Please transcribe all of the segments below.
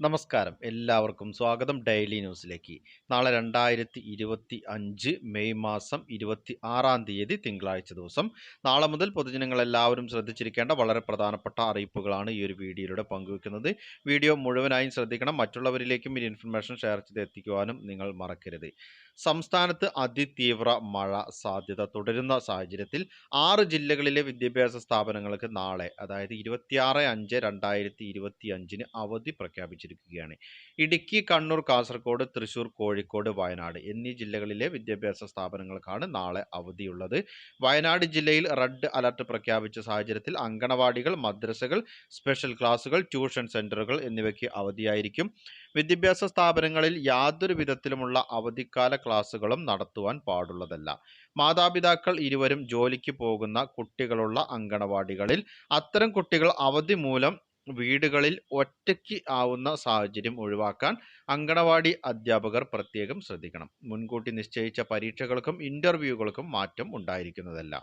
നമസ്കാരം. എല്ലാവർക്കും സ്വാഗതം ഡെയിലി ന്യൂസിലേക്ക്. നാളെ രണ്ടായിരത്തി ഇരുപത്തി അഞ്ച് മെയ് മാസം ഇരുപത്തി ആറാം തീയതി തിങ്കളാഴ്ച ദിവസം. നാളെ മുതൽ പൊതുജനങ്ങൾ എല്ലാവരും ശ്രദ്ധിച്ചിരിക്കേണ്ട വളരെ പ്രധാനപ്പെട്ട അറിയിപ്പുകളാണ് ഈ ഒരു വീഡിയോയിലൂടെ പങ്കുവെക്കുന്നത്. വീഡിയോ മുഴുവനായും ശ്രദ്ധിക്കണം. മറ്റുള്ളവരിലേക്കും ഈ ഇൻഫർമേഷൻ ഷെയർ ചെയ്ത് എത്തിക്കുവാനും നിങ്ങൾ മറക്കരുത്. സംസ്ഥാനത്ത് അതിതീവ്ര മഴ സാധ്യത തുടരുന്ന സാഹചര്യത്തിൽ ആറ് ജില്ലകളിലെ വിദ്യാഭ്യാസ സ്ഥാപനങ്ങൾക്ക് നാളെ അതായത് ഇരുപത്തിയാറ് അഞ്ച് രണ്ടായിരത്തി ഇരുപത്തി അഞ്ചിന് അവധി പ്രഖ്യാപിച്ചിരിക്കുകയാണ് ഇടുക്കി കണ്ണൂർ കാസർഗോഡ് തൃശൂർ കോഴിക്കോട് വയനാട് എന്നീ ജില്ലകളിലെ വിദ്യാഭ്യാസ സ്ഥാപനങ്ങൾക്കാണ് നാളെ അവധിയുള്ളത്. വയനാട് ജില്ലയിൽ റെഡ് അലർട്ട് പ്രഖ്യാപിച്ച സാഹചര്യത്തിൽ അങ്കണവാടികൾ മദ്രസകൾ സ്പെഷ്യൽ ക്ലാസുകൾ ട്യൂഷൻ സെന്ററുകൾ എന്നിവയ്ക്ക് അവധിയായിരിക്കും. വിദ്യാഭ്യാസ സ്ഥാപനങ്ങളിൽ യാതൊരു വിധത്തിലുമുള്ള അവധിക്കാല ക്ലാസുകളും നടത്തുവാൻ പാടുള്ളതല്ല. മാതാപിതാക്കൾ ഇരുവരും ജോലിക്ക് പോകുന്ന കുട്ടികളുള്ള അങ്കണവാടികളിൽ അത്തരം കുട്ടികൾ അവധി മൂലം വീടുകളിൽ ഒറ്റയ്ക്ക് ആവുന്ന സാഹചര്യം ഒഴിവാക്കാൻ അങ്കണവാടി അധ്യാപകർ പ്രത്യേകം ശ്രദ്ധിക്കണം. മുൻകൂട്ടി നിശ്ചയിച്ച പരീക്ഷകൾക്കും ഇന്റർവ്യൂകൾക്കും മാറ്റം ഉണ്ടായിരിക്കുന്നതല്ല.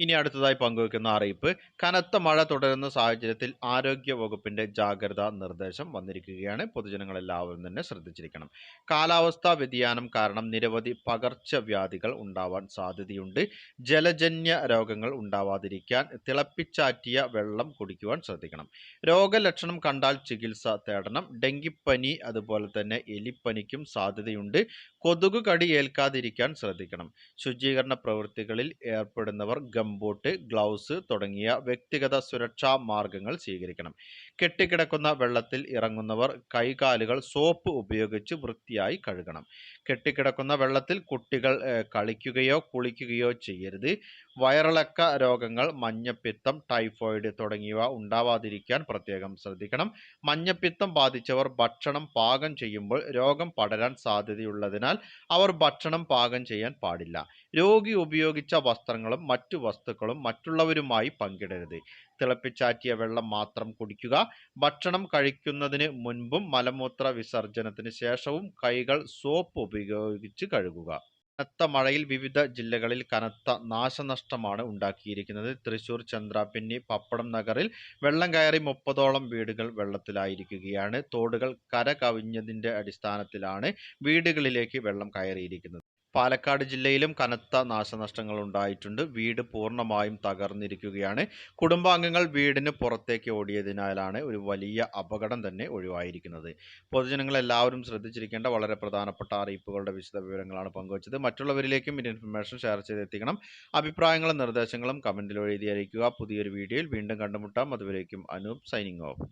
ഇനി അടുത്തതായി പങ്കുവെക്കുന്ന അറിയിപ്പ് കനത്ത മഴ തുടരുന്ന സാഹചര്യത്തിൽ ആരോഗ്യ വകുപ്പിന്റെ ജാഗ്രതാ നിർദ്ദേശം വന്നിരിക്കുകയാണ്. പൊതുജനങ്ങൾ എല്ലാവരും തന്നെ ശ്രദ്ധിച്ചിരിക്കണം. കാലാവസ്ഥാ വ്യതിയാനം കാരണം നിരവധി പകർച്ചവ്യാധികൾ ഉണ്ടാവാൻ സാധ്യതയുണ്ട്. ജലജന്യ രോഗങ്ങൾ ഉണ്ടാവാതിരിക്കാൻ തിളപ്പിച്ചാറ്റിയ വെള്ളം കുടിക്കുവാൻ ശ്രദ്ധിക്കണം. രോഗലക്ഷണം കണ്ടാൽ ചികിത്സ തേടണം. ഡെങ്കിപ്പനി അതുപോലെ തന്നെ എലിപ്പനിക്കും സാധ്യതയുണ്ട്. കൊതുക് കടി ഏൽക്കാതിരിക്കാൻ ശ്രദ്ധിക്കണം. ശുചീകരണ പ്രവൃത്തികളിൽ ഏർപ്പെടുന്നവർ ഗംബൂട്ട് ഗ്ലൗസ് തുടങ്ങിയ വ്യക്തിഗത സുരക്ഷാ മാർഗങ്ങൾ സ്വീകരിക്കണം. കെട്ടിക്കിടക്കുന്ന വെള്ളത്തിൽ ഇറങ്ങുന്നവർ കൈകാലുകൾ സോപ്പ് ഉപയോഗിച്ച് വൃത്തിയായി കഴുകണം. കെട്ടിക്കിടക്കുന്ന വെള്ളത്തിൽ കുട്ടികൾ കളിക്കുകയോ കുളിക്കുകയോ ചെയ്യരുത്. വയറിളക്ക രോഗങ്ങൾ മഞ്ഞപ്പിത്തം ടൈഫോയിഡ് തുടങ്ങിയവ ഉണ്ടാവാതിരിക്കാൻ പ്രത്യേകം ശ്രദ്ധിക്കണം. മഞ്ഞപ്പിത്തം ബാധിച്ചവർ ഭക്ഷണം പാകം ചെയ്യുമ്പോൾ രോഗം പടരാൻ സാധ്യതയുള്ളതിനാൽ അവർ ഭക്ഷണം പാകം ചെയ്യാൻ പാടില്ല. രോഗി ഉപയോഗിച്ച വസ്ത്രങ്ങളും മറ്റു വസ്തുക്കളും മറ്റുള്ളവരുമായി പങ്കിടരുത്. തിളപ്പിച്ചാറ്റിയ വെള്ളം മാത്രം കുടിക്കുക. ഭക്ഷണം കഴിക്കുന്നതിന് മുൻപും മലമൂത്ര വിസർജനത്തിന് ശേഷവും കൈകൾ സോപ്പ് ഉപയോഗിച്ച് കഴുകുക. കനത്ത മഴയിൽ വിവിധ ജില്ലകളിൽ കനത്ത നാശനഷ്ടമാണ് ഉണ്ടാക്കിയിരിക്കുന്നത്. തൃശൂർ ചന്ദ്രാപിന്നി പപ്പടം നഗറിൽ വെള്ളം കയറി മുപ്പതോളം വീടുകൾ വെള്ളത്തിലായിരിക്കുകയാണ്. തോടുകൾ കര കവിഞ്ഞതിന്റെ അടിസ്ഥാനത്തിലാണ് വീടുകളിലേക്ക് വെള്ളം കയറിയിരിക്കുന്നത്. പാലക്കാട് ജില്ലയിലും കനത്ത നാശനഷ്ടങ്ങൾ ഉണ്ടായിട്ടുണ്ട് വീട് പൂർണമായും തകർന്നിരിക്കുകയാണ്. കുടുംബാംഗങ്ങൾ വീടിന് പുറത്തേക്ക് ഓടിയതിനാലാണ് ഒരു വലിയ അപകടം തന്നെ ഒഴിവായിരിക്കുന്നത്. പൊതുജനങ്ങൾ എല്ലാവരും ശ്രദ്ധിച്ചിരിക്കേണ്ട വളരെ പ്രധാനപ്പെട്ട അറിയിപ്പുകളുടെ വിശദ വിവരങ്ങളാണ് പങ്കുവച്ചത്. മറ്റുള്ളവരിലേക്കും ഈ ഇൻഫർമേഷൻ ഷെയർ ചെയ്തെത്തിക്കണം. അഭിപ്രായങ്ങളും നിർദ്ദേശങ്ങളും കമന്റിൽ എഴുതി അറിയിക്കുക പുതിയൊരു വീഡിയോയിൽ വീണ്ടും കണ്ടുമുട്ടാം. അതുവരേക്കും അനൂപ് സൈനിങ് ഓഫ്.